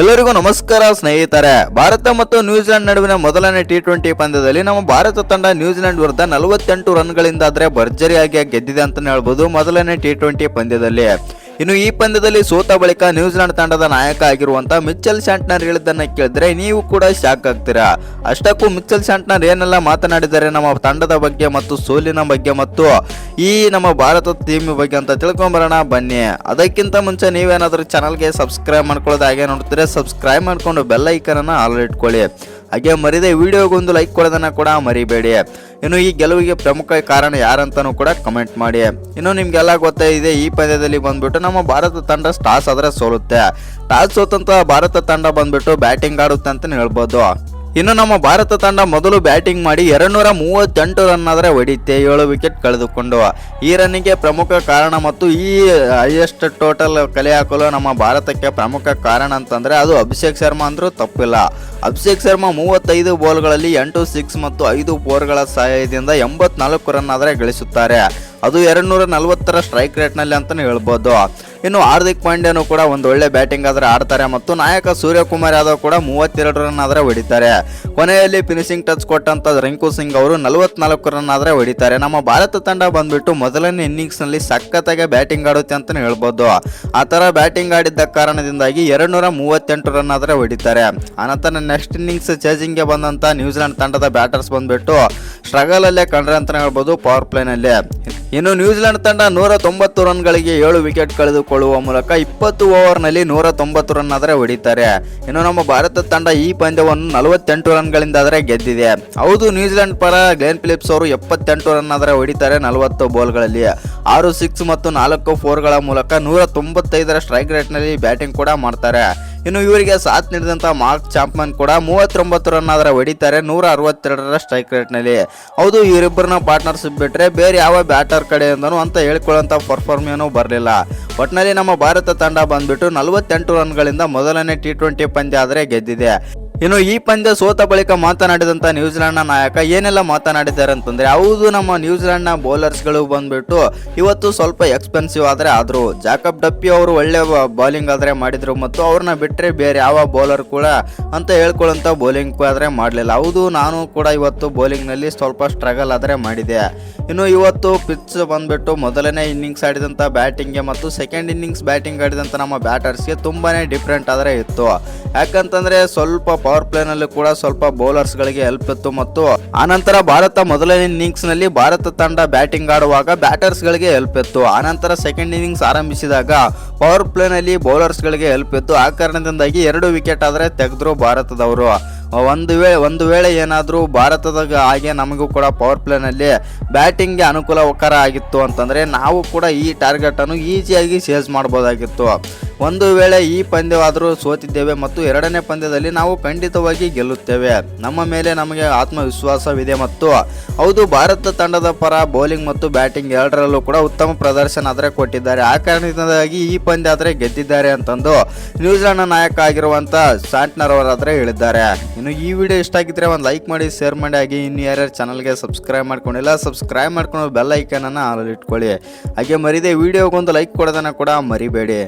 ಎಲ್ಲರಿಗೂ ನಮಸ್ಕಾರ, ಸ್ನೇಹಿತರೆ. ಭಾರತ ಮತ್ತು ನ್ಯೂಜಿಲೆಂಡ್ ನಡುವಿನ ಮೊದಲನೇ ಟಿ ಟ್ವೆಂಟಿ ಪಂದ್ಯದಲ್ಲಿ ನಮ್ಮ ಭಾರತ ತಂಡ ನ್ಯೂಜಿಲೆಂಡ್ ವಿರುದ್ಧ ನಲವತ್ತೆಂಟು ರನ್ಗಳಿಂದ ಆದ್ರೆ ಭರ್ಜರಿಯಾಗಿ ಗೆದ್ದಿದೆ ಅಂತಾನೆ ಹೇಳ್ಬೋದು ಮೊದಲನೇ ಟಿ ಟ್ವೆಂಟಿ ಪಂದ್ಯದಲ್ಲಿ. ಇನ್ನು ಈ ಪಂದ್ಯದಲ್ಲಿ ಸೋತ ಬಳಿಕ ನ್ಯೂಜಿಲೆಂಡ್ ತಂಡದ ನಾಯಕ ಆಗಿರುವಂತಹ ಮಿಚ್ಚಲ್ ಶಾಂಟ್ನರ್ ಹೇಳಿದ್ದನ್ನ ಕೇಳಿದ್ರೆ ನೀವು ಕೂಡ ಶಾಕ್ ಆಗ್ತೀರಾ. ಅಷ್ಟಕ್ಕೂ ಮಿಚ್ಚಲ್ ಶಾಂಟ್ನರ್ ಏನೆಲ್ಲ ಮಾತನಾಡಿದ್ದಾರೆ ನಮ್ಮ ತಂಡದ ಬಗ್ಗೆ ಮತ್ತು ಸೋಲಿನ ಬಗ್ಗೆ ಮತ್ತು ಈ ನಮ್ಮ ಭಾರತ ಟೀಮ್ ಬಗ್ಗೆ ಅಂತ ತಿಳ್ಕೊಂಬರೋಣ, ಬನ್ನಿ. ಅದಕ್ಕಿಂತ ಮುಂಚೆ ನೀವೇನಾದರೂ ಚಾನಲ್ಗೆ ಸಬ್ಸ್ಕ್ರೈಬ್ ಮಾಡ್ಕೊಳ್ಳೋದು ಹಾಗೆ ನೋಡ್ತೀರಾ ಸಬ್ಸ್ಕ್ರೈಬ್ ಮಾಡಿಕೊಂಡು ಬೆಲ್ ಐಕನನ್ನು ಆಲ್ ಇಟ್ಕೊಳ್ಳಿ. ಹಾಗೆ ಮರಿದೆ ವಿಡಿಯೋಗೊಂದು ಲೈಕ್ ಕೊಡೋದನ್ನು ಕೂಡ ಮರಿಬೇಡಿ. ಇನ್ನು ಈ ಗೆಲುವಿಗೆ ಪ್ರಮುಖ ಕಾರಣ ಯಾರಂತನೂ ಕೂಡ ಕಮೆಂಟ್ ಮಾಡಿ. ಇನ್ನು ನಿಮಗೆಲ್ಲ ಗೊತ್ತೇ ಇದೆ ಈ ಪಂದ್ಯದಲ್ಲಿ ಬಂದ್ಬಿಟ್ಟು ನಮ್ಮ ಭಾರತ ತಂಡ ಟಾಸ್ ಆದರೆ ಸೋಲುತ್ತೆ. ಟಾಸ್ ಸೋತಂತ ಭಾರತ ತಂಡ ಬಂದ್ಬಿಟ್ಟು ಬ್ಯಾಟಿಂಗ್ ಆಡುತ್ತೆ ಅಂತ ಹೇಳ್ಬೋದು. ಇನ್ನು ನಮ್ಮ ಭಾರತ ತಂಡ ಮೊದಲು ಬ್ಯಾಟಿಂಗ್ ಮಾಡಿ ಎರಡ್ನೂರ ಮೂವತ್ತೆಂಟು ರನ್ ಆದರೆ ಹೊಡಿತೆ. ಏಳು ವಿಕೆಟ್ ಕಳೆದುಕೊಂಡು ಈ ರನ್ನಿಗೆ ಪ್ರಮುಖ ಕಾರಣ ಮತ್ತು ಈ ಹೈಯೆಸ್ಟ್ ಟೋಟಲ್ ಕಲೆ ಹಾಕಲು ನಮ್ಮ ಭಾರತಕ್ಕೆ ಪ್ರಮುಖ ಕಾರಣ ಅಂತಂದರೆ ಅದು ಅಭಿಷೇಕ್ ಶರ್ಮಾ ಅಂದರೂ ತಪ್ಪಿಲ್ಲ. ಅಭಿಷೇಕ್ ಶರ್ಮಾ ಮೂವತ್ತೈದು ಬಾಲ್ಗಳಲ್ಲಿ ಎಂಟು ಸಿಕ್ಸ್ ಮತ್ತು ಐದು ಫೋರ್ಗಳ ಸಹಾಯದಿಂದ ಎಂಬತ್ನಾಲ್ಕು ರನ್ ಆದರೆ ಗಳಿಸುತ್ತಾರೆ. ಅದು ಎರಡು ನೂರ ನಲವತ್ತರ ಸ್ಟ್ರೈಕ್ ರೇಟ್ನಲ್ಲಿ ಅಂತಲೇ ಹೇಳ್ಬೋದು. ಇನ್ನು ಹಾರ್ದಿಕ್ ಪಾಂಡ್ಯನು ಕೂಡ ಒಂದು ಒಳ್ಳೆ ಬ್ಯಾಟಿಂಗ್ ಆದರೆ ಆಡ್ತಾರೆ ಮತ್ತು ನಾಯಕ ಸೂರ್ಯಕುಮಾರ್ ಯಾದವ್ ಕೂಡ ಮೂವತ್ತೆರಡು ರನ್ ಆದರೆ ಹೊಡಿತಾರೆ. ಕೊನೆಯಲ್ಲಿ ಫಿನಿಶಿಂಗ್ ಟಚ್ ಕೊಟ್ಟಂತ ರಿಂಕು ಸಿಂಗ್ ಅವರು ನಲವತ್ನಾಲ್ಕು ರನ್ ಆದರೆ ಹೊಡಿತಾರೆ. ನಮ್ಮ ಭಾರತ ತಂಡ ಬಂದ್ಬಿಟ್ಟು ಮೊದಲನೇ ಇನ್ನಿಂಗ್ಸ್ನಲ್ಲಿ ಸಖತ್ತಾಗಿ ಬ್ಯಾಟಿಂಗ್ ಆಡುತ್ತೆ ಅಂತಾನೆ ಹೇಳ್ಬೋದು. ಆ ತರ ಬ್ಯಾಟಿಂಗ್ ಆಡಿದ್ದ ಕಾರಣದಿಂದಾಗಿ ಎರಡು ನೂರ ಮೂವತ್ತೆಂಟು ರನ್ ಆದರೆ ಹೊಡಿತಾರೆ ಅನಂತರ ನೆಕ್ಸ್ಟ್ ಇನ್ನಿಂಗ್ಸ್ ಚೇಜಿಂಗ್ಗೆ ಬಂದಂತ ನ್ಯೂಜಿಲೆಂಡ್ ತಂಡದ ಬ್ಯಾಟರ್ಸ್ ಬಂದ್ಬಿಟ್ಟು ಸ್ಟ್ರಗಲ್ ಅಲ್ಲೇ ಕಂಡ್ರೆ ಅಂತ ಹೇಳ್ಬೋದು ಪವರ್ ಪ್ಲೇನಲ್ಲಿ ಇನ್ನು ನ್ಯೂಜಿಲೆಂಡ್ ತಂಡ ನೂರ ತೊಂಬತ್ತು ರನ್ಗಳಿಗೆ ಏಳು ವಿಕೆಟ್ ಕಳೆದುಕೊಳ್ಳುವ ಮೂಲಕ ಇಪ್ಪತ್ತು ಓವರ್ನಲ್ಲಿ ನೂರ ತೊಂಬತ್ತು ರನ್ ಆದರೆ ಹೊಡಿತಾರೆ. ಇನ್ನು ನಮ್ಮ ಭಾರತ ತಂಡ ಈ ಪಂದ್ಯವನ್ನು ನಲವತ್ತೆಂಟು ರನ್ಗಳಿಂದಾದರೆ ಗೆದ್ದಿದೆ. ಹೌದು, ನ್ಯೂಜಿಲೆಂಡ್ ಪರ ಗ್ಲೆನ್ ಫಿಲಿಪ್ಸ್ ಅವರು ಎಪ್ಪತ್ತೆಂಟು ರನ್ ಆದರೆ ಹೊಡಿತಾರೆ ನಲವತ್ತು ಬಾಲ್ಗಳಲ್ಲಿ. ಆರು, ಸಿಕ್ಸ್ ಮತ್ತು ನಾಲ್ಕು ಫೋರ್ಗಳ ಮೂಲಕ ನೂರ ತೊಂಬತ್ತೈದರ ಸ್ಟ್ರೈಕ್ ರೇಟ್ನಲ್ಲಿ ಬ್ಯಾಟಿಂಗ್ ಕೂಡ ಮಾಡ್ತಾರೆ. ಇನ್ನು ಇವರಿಗೆ ಸಾಥ್ ನೀಡಿದಂಥ ಮಾರ್ಕ್ ಚಾಂಪ್ಮನ್ ಕೂಡ ಮೂವತ್ತೊಂಬತ್ತು ರನ್ ಆದರೆ ಹೊಡಿತಾರೆ ನೂರ ಅರವತ್ತೆರಡರ ಸ್ಟ್ರೈಕ್ ರೇಟ್ನಲ್ಲಿ ಹೌದು ಇವರಿಬ್ಬರನ್ನ ಪಾರ್ಟ್ನರ್ಶಿಪ್ ಬಿಟ್ಟರೆ ಬೇರೆ ಯಾವ ಬ್ಯಾಟರ್ ಕಡೆಯಿಂದನೂ ಅಂತ ಹೇಳ್ಕೊಳ್ಳೋಂಥ ಪರ್ಫಾರ್ಮ್ ಏನೂ ಬರಲಿಲ್ಲ. ಒಟ್ಟಿನಲ್ಲಿ ನಮ್ಮ ಭಾರತ ತಂಡ ಬಂದ್ಬಿಟ್ಟು ನಲವತ್ತೆಂಟು ರನ್ಗಳಿಂದ ಮೊದಲನೇ ಟಿ ಟ್ವೆಂಟಿ ಪಂದ್ಯ ಆದರೆ ಗೆದ್ದಿದೆ. ಇನ್ನು ಈ ಪಂದ್ಯ ಸೋತ ಬಳಿಕ ಮಾತನಾಡಿದಂಥ ನ್ಯೂಜಿಲೆಂಡ್ನ ನಾಯಕ ಏನೆಲ್ಲ ಮಾತನಾಡಿದ್ದಾರೆ ಅಂತಂದ್ರೆ, ಹೌದು ನಮ್ಮ ನ್ಯೂಜಿಲೆಂಡ್ನ ಬೌಲರ್ಸ್ಗಳು ಬಂದ್ಬಿಟ್ಟು ಇವತ್ತು ಸ್ವಲ್ಪ ಎಕ್ಸ್ಪೆನ್ಸಿವ್ ಆದರೆ ಆದರು. ಜಾಕಬ್ ಡಪ್ಪಿ ಅವರು ಒಳ್ಳೆ ಬೌಲಿಂಗ್ ಆದರೆ ಮಾಡಿದ್ರು ಮತ್ತು ಅವ್ರನ್ನ ಬಿಟ್ಟರೆ ಬೇರೆ ಯಾವ ಬೌಲರ್ ಕೂಡ ಅಂತ ಹೇಳ್ಕೊಳ್ಳೋಂಥ ಬೌಲಿಂಗ್ ಆದರೆ ಮಾಡಲಿಲ್ಲ. ಹೌದು, ನಾನು ಕೂಡ ಇವತ್ತು ಬೌಲಿಂಗ್ನಲ್ಲಿ ಸ್ವಲ್ಪ ಸ್ಟ್ರಗಲ್ ಆದರೆ ಮಾಡಿದೆ. ಇನ್ನು ಇವತ್ತು ಪಿಚ್ ಬಂದ್ಬಿಟ್ಟು ಮೊದಲನೇ ಇನ್ನಿಂಗ್ಸ್ ಆಡಿದಂಥ ಬ್ಯಾಟಿಂಗ್ಗೆ ಮತ್ತು ಸೆಕೆಂಡ್ ಇನ್ನಿಂಗ್ಸ್ ಬ್ಯಾಟಿಂಗ್ ಆಡಿದಂಥ ನಮ್ಮ ಬ್ಯಾಟರ್ಸ್ಗೆ ತುಂಬಾನೇ ಡಿಫ್ರೆಂಟ್ ಆದರೆ ಇತ್ತು. ಯಾಕಂತಂದ್ರೆ ಸ್ವಲ್ಪ ಪವರ್ ಪ್ಲೇನಲ್ಲಿ ಕೂಡ ಸ್ವಲ್ಪ ಬೌಲರ್ಸ್ ಗಳಿಗೆ ಹೆಲ್ಪ್ ಇತ್ತು ಮತ್ತು ಆನಂತರ ಭಾರತ ಮೊದಲನೇ ಇನ್ನಿಂಗ್ಸ್ನಲ್ಲಿ ಭಾರತ ತಂಡ ಬ್ಯಾಟಿಂಗ್ ಆಡುವಾಗ ಬ್ಯಾಟರ್ಸ್ ಗಳಿಗೆ ಹೆಲ್ಪ್ ಇತ್ತು. ಆನಂತರ ಸೆಕೆಂಡ್ ಇನ್ನಿಂಗ್ಸ್ ಆರಂಭಿಸಿದಾಗ ಪವರ್ ಪ್ಲೇನಲ್ಲಿ ಬೌಲರ್ಸ್ಗಳಿಗೆ ಹೆಲ್ಪ್ ಇತ್ತು. ಆ ಕಾರಣದಿಂದಾಗಿ ಎರಡು ವಿಕೆಟ್ ಆದರೆ ತೆಗೆದ್ರು ಭಾರತದವರು. ಒಂದು ವೇಳೆ ಒಂದು ವೇಳೆ ಏನಾದರೂ ಭಾರತದ ಹಾಗೆ ನಮಗೂ ಕೂಡ ಪವರ್ ಪ್ಲೇನಲ್ಲಿ ಬ್ಯಾಟಿಂಗ್ಗೆ ಅನುಕೂಲಕರ ಆಗಿತ್ತು ಅಂತಂದರೆ ನಾವು ಕೂಡ ಈ ಟಾರ್ಗೆಟನ್ನು ಈಸಿಯಾಗಿ ಸೇಲ್ಸ್ ಮಾಡ್ಬೋದಾಗಿತ್ತು. ಒಂದು ವೇಳೆ ಈ ಪಂದ್ಯವಾದರೂ ಸೋತಿದ್ದೇವೆ ಮತ್ತು ಎರಡನೇ ಪಂದ್ಯದಲ್ಲಿ ನಾವು ಖಂಡಿತವಾಗಿ ಗೆಲ್ಲುತ್ತೇವೆ. ನಮ್ಮ ಮೇಲೆ ನಮಗೆ ಆತ್ಮವಿಶ್ವಾಸವಿದೆ ಮತ್ತು ಹೌದು, ಭಾರತ ತಂಡದ ಪರ ಬೌಲಿಂಗ್ ಮತ್ತು ಬ್ಯಾಟಿಂಗ್ ಎರಡರಲ್ಲೂ ಕೂಡ ಉತ್ತಮ ಪ್ರದರ್ಶನ ಆದರೆ ಕೊಟ್ಟಿದ್ದಾರೆ. ಆ ಕಾರಣದಿಂದಾಗಿ ಈ ಪಂದ್ಯ ಆದರೆ ಗೆದ್ದಿದ್ದಾರೆ ಅಂತಂದು ನ್ಯೂಜಿಲೆಂಡ್ನ ನಾಯಕ ಆಗಿರುವಂಥ ಸ್ಯಾಂಟ್ನರ್ ಅವರಾದರೆ ಹೇಳಿದ್ದಾರೆ. ಇನ್ನು ಈ ವಿಡಿಯೋ ಇಷ್ಟ ಆಗಿದ್ರೆ ಒಂದು ಲೈಕ್ ಮಾಡಿ, ಶೇರ್ ಮಾಡಿ, ಹಾಗೆ ಇನ್ನು ಯಾರ್ಯಾರು ಚಾನಲ್ಗೆ ಸಬ್ಸ್ಕ್ರೈಬ್ ಮಾಡ್ಕೊಂಡಿಲ್ಲ, ಸಬ್ಸ್ಕ್ರೈಬ್ ಮಾಡ್ಕೊಂಡು ಬೆಲ್ ಐಕನನ್ನು ಆಲ್ ಇಟ್ಕೊಳ್ಳಿ. ಹಾಗೆ ಮರಿದೆ ವಿಡಿಯೋಗೊಂದು ಲೈಕ್ ಕೊಡೋದನ್ನು ಕೂಡ ಮರಿಬೇಡಿ.